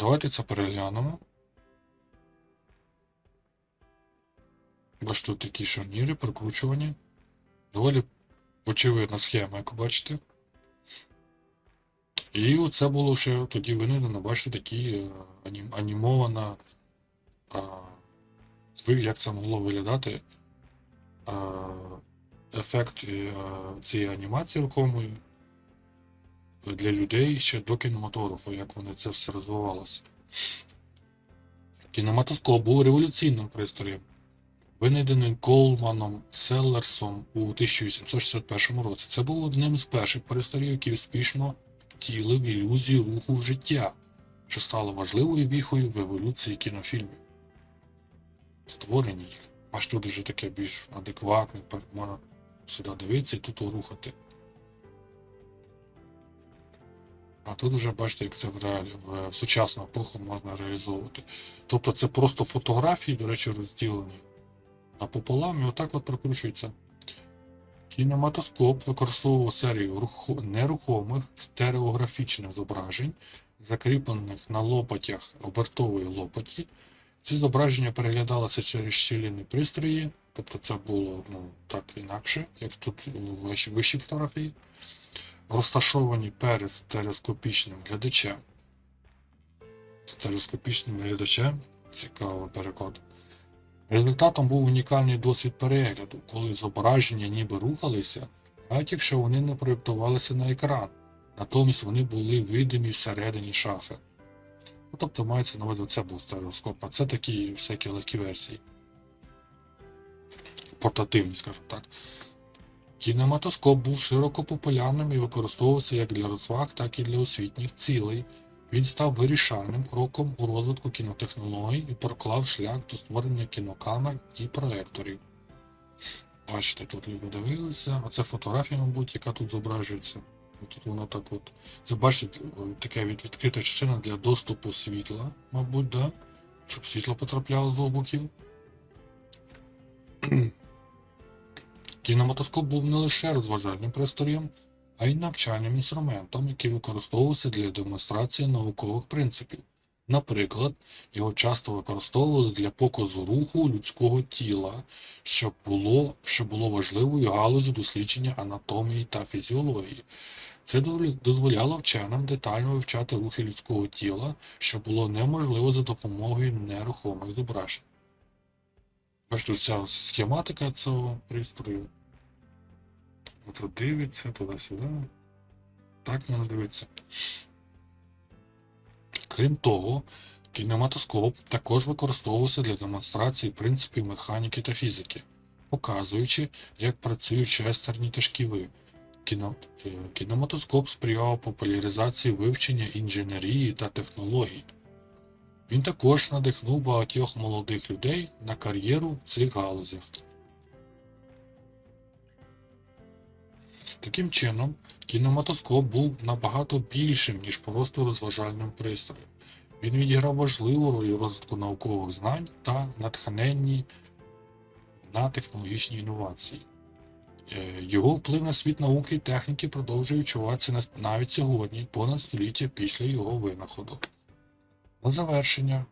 Давайте це переглянемо. Тут такі шарніри прикручувані. Доволі очевидна схема, як бачите. І оце було ще тоді винайдено, бачите, такі е, анім- анімована. А, як це могло виглядати? А, ефект е, цієї анімації рухомої для людей ще до кінематографу, як вони це все розвивалося. Кінематоскоп був революційним пристроєм, винайдений Колманом Селлерсом у 1861 році. Це був одним з перших пристроїв, який успішно втілив ілюзію руху в життя, що стало важливою віхою в еволюції кінофільмів. Створення їх. Аж тут уже таке більш адекватне, можна сюди дивитися і тут рухати. А тут вже бачите, як це в реалі, в, в сучасну епоху можна реалізовувати. Тобто це просто фотографії, до речі, розділені напополам і отак от прокручується. Кінематоскоп використовував серію рухо- нерухомих стереографічних зображень, закріплених на лопатях обертової лопаті. Ці зображення переглядалися через щілини пристрої, тобто це було ну, так інакше, як тут вищій фотографії, розташовані перед стереоскопічним глядачем. Стереоскопічним глядачем цікавий переклад. Результатом був унікальний досвід перегляду, коли зображення ніби рухалися, навіть якщо вони не проєктувалися на екран, натомість вони були видимі всередині шафи. Ну, тобто мається на увазі, це був стереоскоп, а це такі всякі легкі версії. Портативні, скажімо так. Кінематоскоп був широко популярним і використовувався як для розваг, так і для освітніх цілей. Він став вирішальним кроком у розвитку кінотехнологій і проклав шлях до створення кінокамер і проекторів. Бачите, тут люди дивилися. Оце фотографія, мабуть, яка тут зображується. Тут воно так от. Це бачите, від відкрита частина для доступу світла, мабуть, да? Щоб світло потрапляло з двох боків. Кінематоскоп був не лише розважальним пристроєм, а й навчальним інструментом, який використовувався для демонстрації наукових принципів. Наприклад, його часто використовували для показу руху людського тіла, що було, що було важливою галузю дослідження анатомії та фізіології. Це дозволяло вченим детально вивчати рухи людського тіла, що було неможливо за допомогою нерухомих зображень. Бачите, ця схематика цього пристрою. От дивиться туди-сюди. Так можна дивитися. Крім того, кінематоскоп також використовувався для демонстрації принципів механіки та фізики, показуючи, як працюють шестерні та шківи. Кіно... е, Кінематоскоп сприяв популяризації вивчення інженерії та технологій. Він також надихнув багатьох молодих людей на кар'єру в цих галузях. Таким чином, кінематоскоп був набагато більшим, ніж просто розважальним пристроєм. Він відіграв важливу роль у розвитку наукових знань та натхненні на технологічні інновації. Е, Його вплив на світ науки і техніки продовжує відчуватися навіть сьогодні, понад століття після його винаходу. На завершення,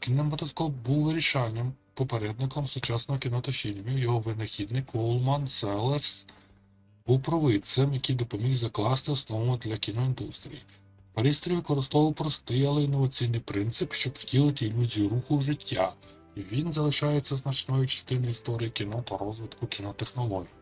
кінематоскоп був вирішальним попередником сучасного кіно та фільмів. Його винахідник Колман Селлерс був провидцем, який допоміг закласти основу для кіноіндустрії. Парістрій використовував простий, але інноваційний принцип, щоб втілити ілюзію руху в життя, і він залишається значною частиною історії кіно та розвитку кінотехнологій.